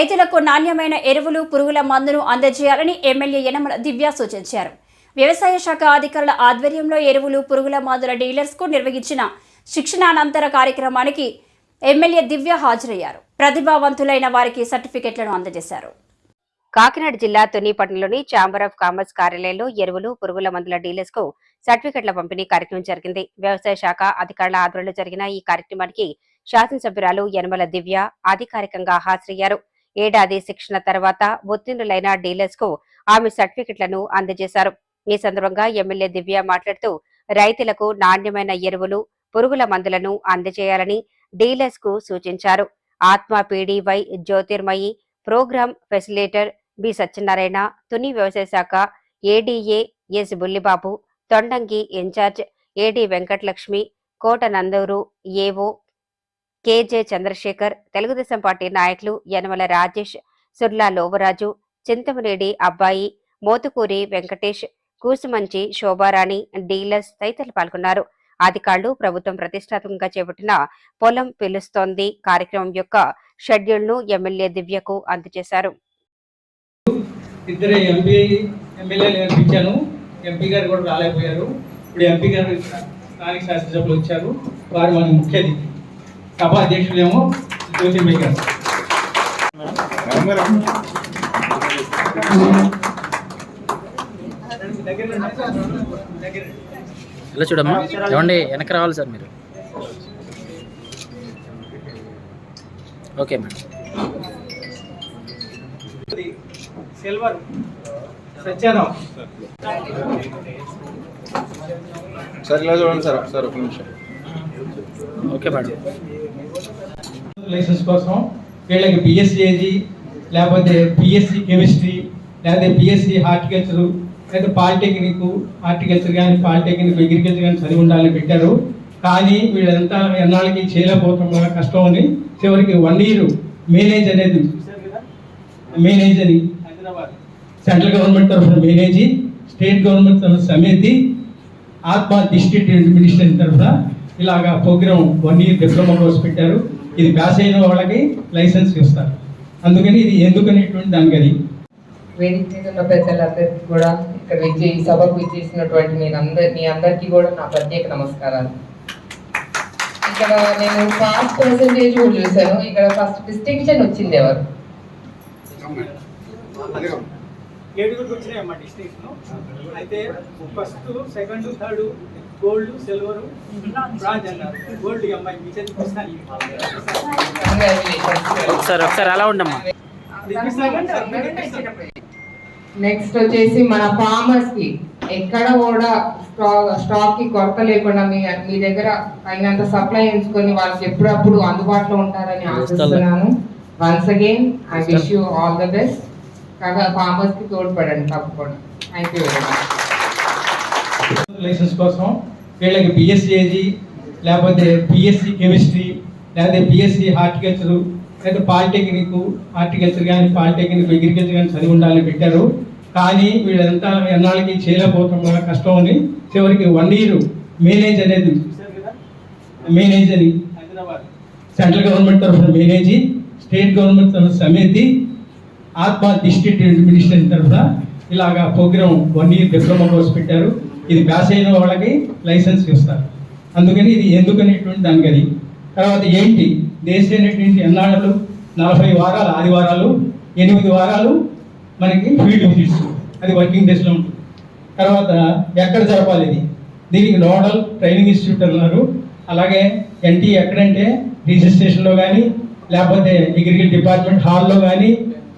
రైతులకు నాణ్యమైన ఎరువులు పురుగుల మందును అందజేయాలని ఎమ్మెల్యే యనమల దివ్య సూచించారు. వ్యవసాయ శాఖ అధికారుల ఆధ్వర్యంలో ఎరువులు పురుగుల మందుల డీలర్స్కు నిర్వహించిన శిక్షణానంతర కార్యక్రమానికి ఎమ్మెల్యే దివ్య హాజరయ్యారు. ప్రతిభావంతులైన వారికి సర్టిఫికెట్లను అందజేశారు. కాకినాడ జిల్లా తునిపట్నంలోని ఛాంబర్ ఆఫ్ కామర్స్ కార్యాలయంలో ఎరువులు పురుగుల మందుల డీలర్స్కు సర్టిఫికెట్ల పంపిణీ కార్యక్రమం జరిగింది. వ్యవసాయ శాఖ అధికారుల ఆధ్వర్యంలో జరిగిన ఈ కార్యక్రమానికి శాసనసభ్యురాలు యనమల దివ్య అధికారికంగా హాజరయ్యారు. ఏడాది శిక్షణ తర్వాత ఉత్తీర్ణులైన డీలర్స్కు ఆమె సర్టిఫికెట్లను అందజేశారు. ఈ సందర్భంగా ఎమ్మెల్యే దివ్య మాట్లాడుతూ రైతులకు నాణ్యమైన ఎరువులు పురుగుల మందులను అందజేయాలని డీలర్స్కు సూచించారు. ఆత్మ PDY Jyothirmayi programme facilitator B Satyanarayana Tuni వ్యవసాయ శాఖ ADA S Bullibabu Thondangi incharge AD Venkatalakshmi Kota Nanduru AO KJ Chandrasekhar Telugu Desam party నాయకులు యనమల రాజేష్ సుర్లా లోవరాజు చింతమనేడి అబ్బాయి మోతుకూరి వెంకటేష్ కూసుమంచి శోభారాణి డీలర్స్ తదితరులు పాల్గొన్నారు. అధికారులు ప్రభుత్వం ప్రతిష్టాత్మకంగా చేపట్టిన పొలం పిలుస్తోంది. కార్యక్రమం యొక్క షెడ్యూల్ను ఎమ్మెల్యే దివ్యకు అందజేశారు. ఇద్దరు ఎంపీ ఎమ్మెల్యేలు ఎంపీ గారు కూడా రాలేకపోయారు. ఇప్పుడు ఎంపీ గారు స్థానిక శాసనసభలు వచ్చారు. వారు మన ముఖ్య అతిథి. సభ అధ్యక్షులేమో జ్యోతిర్మయ్య గారు ఇలా చూడమ్మా. ఏమండి వెనక్కి రావాలి సార్ మీరు. Okay madam. Silver. Satyarao. Sir ఇలా చూడండి సార్ సార్ ఒక నిమిషం. Okay madam. లైసెన్స్ కోసం వీళ్ళకి బిఎస్సి లేకపోతే బిఎస్సి కెమిస్ట్రీ లేకపోతే బిఎస్సి హార్టికల్చరు లేకపోతే పాలిటెక్నిక్ హార్టికల్చర్ కానీ పాలిటెక్నిక్ అగ్రికల్చర్ కానీ చదివి ఉండాలని పెట్టారు. కానీ వీళ్ళంతా ఎన్నాళ్ళకి చేయలేకపోతున్నా కష్టం అని చివరికి వన్ ఇయర్ మేనేజ్ అనేది మేనేజ్ అని సెంట్రల్ గవర్నమెంట్ తరఫున మేనేజీ స్టేట్ గవర్నమెంట్ తరఫున సమితి ఆత్మ డిస్ట్రిక్ట్ అడ్మినిస్ట్రేషన్ తరఫున ఇలాగా programme one year diploma course పెట్టారు. ఇది పాస్ అయిన వాళ్ళకి లైసెన్స్ ఇస్తారు. అందుకని ఇది ఎందుకనేటువంటి దానికి అది వేదిక మీద ఉన్న పెద్దలందరికీ కూడా ఇక్కడ విజయ ఈ సభకు విచ్చేసినటువంటి నేను అందరి మీ అందరికీ కూడా నా ప్రత్యేక నమస్కారాలు. ఇక్కడ నేను పాస్ పర్సంటేజ్ కూడా చూశాను. ఇక్కడ ఫస్ట్ డిస్టింక్షన్ వచ్చింది ఎవరు? ఏడుగురికి వచ్చినాయమ్మా డిస్ట్రిక్ట్స్ అయితే first second third gold silver bronze అన్నారు గోల్డ్ అమ్మాయి మీ చేతికి వస్తాను Congratulations. ఒకసారి ఒకసారి అలా ఉండమ్మా. నెక్స్ట్ వచ్చేసి మన ఫార్మర్స్కి ఎక్కడ కూడా స్టాక్ స్టాక్కి కొరత లేకుండా మీ మీ దగ్గర అయినంత సప్లై ఉంచుకొని వాళ్ళకి ఎప్పుడప్పుడు అందుబాటులో ఉంటారని ఆశిస్తున్నాను. Once again I wish you all the best కాగా ఫార్మర్స్కి తోడ్పడండి తప్పకుండా. Thank you very much licence కోసం వీళ్ళకి బిఎస్సి ఏజీ లేకపోతే బిఎస్సీ కెమిస్ట్రీ లేకపోతే బిఎస్సీ హార్టికల్చరు లేకపోతే పాలిటెక్నిక్ హార్టికల్చర్ కానీ పాలిటెక్నిక్ అగ్రికల్చర్ కానీ చదివి ఉండాలని పెట్టారు. కానీ వీళ్ళంతా ఎన్నాళ్ళకి చేయలేకపోతున్నా కష్టం అని చివరికి వన్ ఇయర్ మేనేజ్ అనేది మేనేజ్ అని హైదరాబాద్ సెంట్రల్ గవర్నమెంట్ తరఫున మేనేజీ స్టేట్ గవర్నమెంట్ తరఫున సమితి ఆత్మ డిస్ట్రిక్ట్ అడ్మినిస్ట్రేషన్ తరఫున ఇలాగా programme one year diploma course పెట్టారు. ఇది పాస్ అయిన వాళ్ళకి లైసెన్స్ ఇస్తారు. అందుకని ఇది ఎందుకనేటువంటి దానికి అది తర్వాత ఏంటి? దేశం అనేటువంటి ఎన్నాళ్ళు? నలభై వారాలు ఆదివారాలు ఎనిమిది వారాలు మనకి ఫీల్డ్ విజిట్స్ అది వర్కింగ్ డేస్లో ఉంటుంది. తర్వాత ఎక్కడ జరపాలి ఇది? దీనికి నోడల్ ట్రైనింగ్ ఇన్స్టిట్యూట్ అన్నారు. అలాగే ఎన్టీ ఎక్కడంటే రిజిస్ట్రేషన్లో కానీ లేకపోతే అగ్రికల్చర్ డిపార్ట్మెంట్ హాల్లో కానీ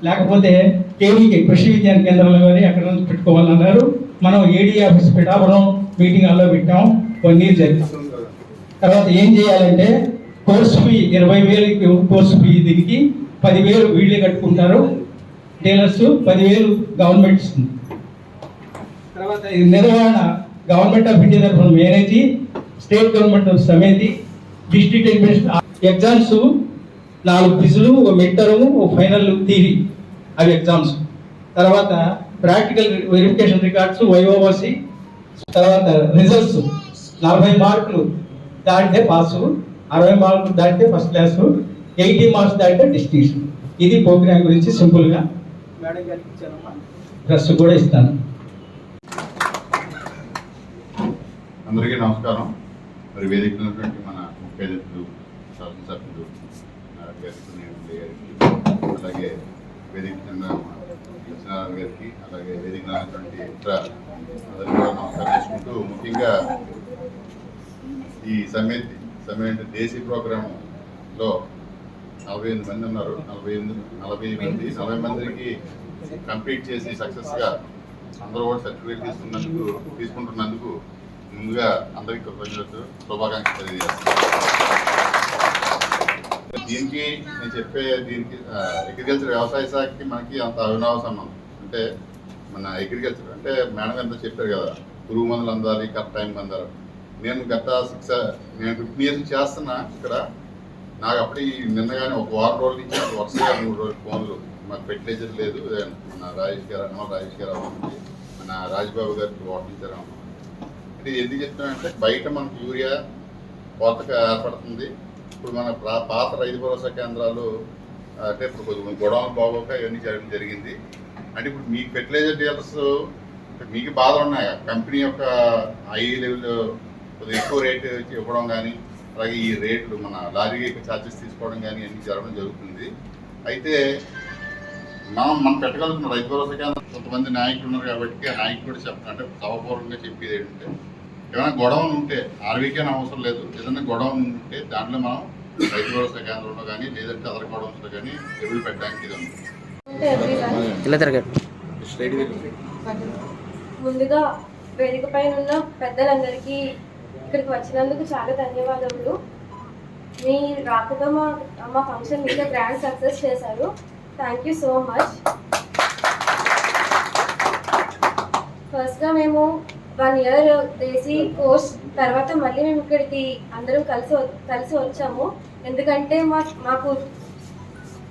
లేకపోతే కేవీకే కృషి విజ్ఞాన కేంద్రంలో కానీ ఎక్కడ నుంచి పెట్టుకోవాలన్నారు. మనం ఏడీ ఆఫీస్ పిఠాపురం మీటింగ్ హాల్లో పెట్టాం. వన్ ఇయర్ జరిగింది. తర్వాత ఏం చేయాలంటే కోర్సు ఫీ ఇరవై వేలకి కోర్సు ఫీ దీనికి పదివేలు వీళ్ళే కట్టుకుంటారు. డీలర్స్ పదివేలు గవర్నమెంట్ ఇస్తుంది. తర్వాత ఇది నిర్వహణ గవర్నమెంట్ ఆఫ్ ఇండియా తరఫున మేనేజీ స్టేట్ గవర్నమెంట్ ఆఫ్ సమితి డిస్ట్రిక్ట్ అడ్మినిస్ట్రేషన్ ఎగ్జామ్స్ నాలుగు క్విజులు ఒక మిడ్ టర్మ్ ఒక ఫైనల్ థీరీ అవి ఎగ్జామ్స్ తర్వాత practical verification records viva voce తర్వాత రిజల్ట్స్ నలభై మార్కులు దాటితే పాసు అరవై మార్కులు దాటితే ఫస్ట్ క్లాసు ఎయిటీ మార్క్స్ దాటితే డిస్టింక్షన్ ఇది ప్రోగ్రామ్ గురించి సింపుల్గా మేడం గారికి ఇచ్చానమ్మా. డ్రెస్ కూడా ఇస్తాను. అందరికీ నమస్కారం. మరి వేదిక ఉన్నటువంటి మన ముఖ్య అతిథులు శాసనసభ్యులు గారికి అలాగే వేదిక సత్యనారాయణ గారికి అలాగే వేదిక ఇతర అందరికీ కూడా నమస్కారం చేసుకుంటూ ముఖ్యంగా ఈ సమ్మిట్ సమ్మిట్ దేశీ ప్రోగ్రాంలో నలభై ఎనిమిది మంది ఉన్నారు. నలభై ఎనిమిది నలభై మంది నలభై మందికి కంప్లీట్ చేసి సక్సెస్గా అందరూ కూడా సర్టిఫికేట్ తీసుకున్నందుకు తీసుకుంటున్నందుకు ముందుగా అందరికీ కృతజ్ఞతలు శుభాకాంక్షలు తెలియజేస్తాను దీనికి నేను చెప్పే దీనికి అగ్రికల్చర్ వ్యవసాయ శాఖకి మనకి అంత అవినావ సంబంధం. అంటే మన అగ్రికల్చర్ అంటే మేడం ఎంత చెప్పారు కదా పురుగు మందులు అందాలి కరెక్ట్ టైంకి అందాలి. నేను గత సిక్స్ నేను ఫిఫ్టీన్ ఇయర్స్ చేస్తున్నా ఇక్కడ. నాకు అప్పుడు నిన్నగానే ఒక వారం రోజుల నుంచి వరుసగా మూడు రోజులు ఫోన్లు. మాకు ఫెర్టిలైజర్ లేదు మన రాజేష్ గారు అన్న రాజేష్ గారు అవ్వండి మన రాజ్బాబు గారికి వాటర్ ఇచ్చారు అమ్మ అంటే ఎందుకు చెప్తున్నానంటే బయట మనకు యూరియా కొత్తగా ఏర్పడుతుంది. ఇప్పుడు మన ప్రా- పాత రైతు భరోసా కేంద్రాలు అంటే ఇప్పుడు కొంచెం గొడవలు బాగోక ఇవన్నీ చేయడం జరిగింది. అంటే ఇప్పుడు మీ ఫెర్టిలైజర్ డీలర్స్ మీకు బాధలు ఉన్నాయి? కంపెనీ యొక్క హై లెవెల్ కొద్దిగా ఎక్కువ రేటు ఇవ్వడం కానీ అలాగే ఈ రేట్లు మన లారీ ఛార్జెస్ తీసుకోవడం కానీ అన్ని జరగడం జరుగుతుంది. అయితే మనం మనం పెట్టగలుగుతున్న రైతు భరోసా కేంద్రం కొంతమంది నాయకులు ఉన్నారు కాబట్టి నాయకులు కూడా చెప్పండి అంటే సభపూర్వకంగా చెప్పేది ఏంటంటే ఏమైనా గొడవలు ఉంటే ఆర్వీకే అవసరం లేదు. ఏదైనా గొడవలు ఉంటే దాంట్లో మనం రైతు భరోసా కేంద్రంలో కానీ లేదంటే అదర్ గొడవన్స్లో కానీ ఎరువులు పెట్టడానికి ఇది ఉంది ఇలా తిరగండి. ముందుగా వేదిక పైన ఉన్న పెద్దలందరికీ ఇక్కడికి వచ్చినందుకు చాలా ధన్యవాదములు. మీ రాకతో మా మా ఫంక్షన్ ఇంకా గ్రాండ్ సక్సెస్ చేశారు. థ్యాంక్ యూ సో మచ్ ఫస్ట్గా మేము వన్ ఇయర్ దేశీ కోర్స్ తర్వాత మళ్ళీ మేము ఇక్కడికి అందరం కలిసి వ- కలిసి వచ్చాము. ఎందుకంటే మా మాకు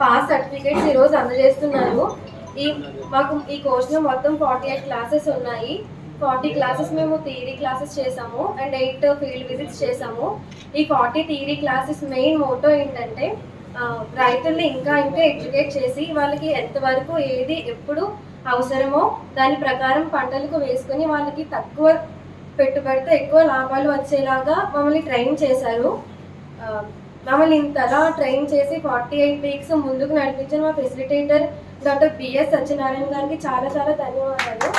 పాస్ సర్టిఫికేట్స్ ఈరోజు అందజేస్తున్నారు. ఈ మాకు ఈ కోర్సులో మొత్తం ఫార్టీ ఎయిట్ క్లాసెస్ ఉన్నాయి. ఫార్టీ క్లాసెస్ మేము థియరీ క్లాసెస్ చేసాము. అండ్ ఎయిట్ ఫీల్డ్ విజిట్స్ చేసాము. ఈ forty theory classes main motto ఏంటంటే రైతుల్ని ఇంకా ఇంకా ఎడ్యుకేట్ చేసి వాళ్ళకి ఎంతవరకు ఏది ఎప్పుడు అవసరమో దాని ప్రకారం పంటలకు వేసుకొని వాళ్ళకి తక్కువ పెట్టుబడితో ఎక్కువ లాభాలు వచ్చేలాగా మమ్మల్ని ట్రైన్ చేశారు. మమ్మల్ని ఇంతలా ట్రైన్ చేసి ఫార్టీ ఎయిట్ వీక్స్ ముందుకు నడిపించిన మా ఫెసిలిటేటర్ డాక్టర్ బిఎస్ సత్యనారాయణ గారికి చాలా చాలా ధన్యవాదాలు.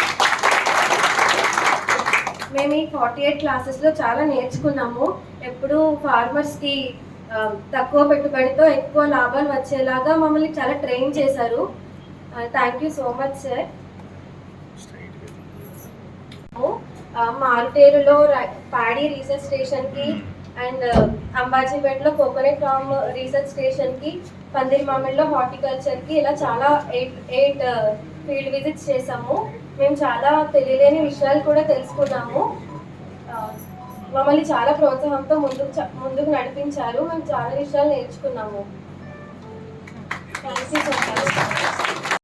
మేము ఈ ఫార్టీ ఎయిట్ క్లాసెస్లో చాలా నేర్చుకున్నాము. ఎప్పుడు ఫార్మర్స్కి తక్కువ పెట్టుబడితో ఎక్కువ లాభాలు వచ్చేలాగా మమ్మల్ని చాలా ట్రైన్ చేశారు. Thank you so much sir. మారుటేరులో paddy research స్టేషన్కి అండ్ అంబాజీపేటలో కోకోనట్ ఫామ్ రీసెర్చ్ స్టేషన్కి పందిరి మామిడిలో హార్టికల్చర్కి ఇలా చాలా ఎయిట్ ఎయిట్ ఫీల్డ్ విజిట్స్ చేసాము మేము చాలా తెలియలేని విషయాలు కూడా తెలుసుకున్నాము. మమ్మల్ని చాలా ప్రోత్సాహంతో ముందుకు ముందుకు నడిపించారు. మేము చాలా విషయాలు నేర్చుకున్నాము. Thank you so much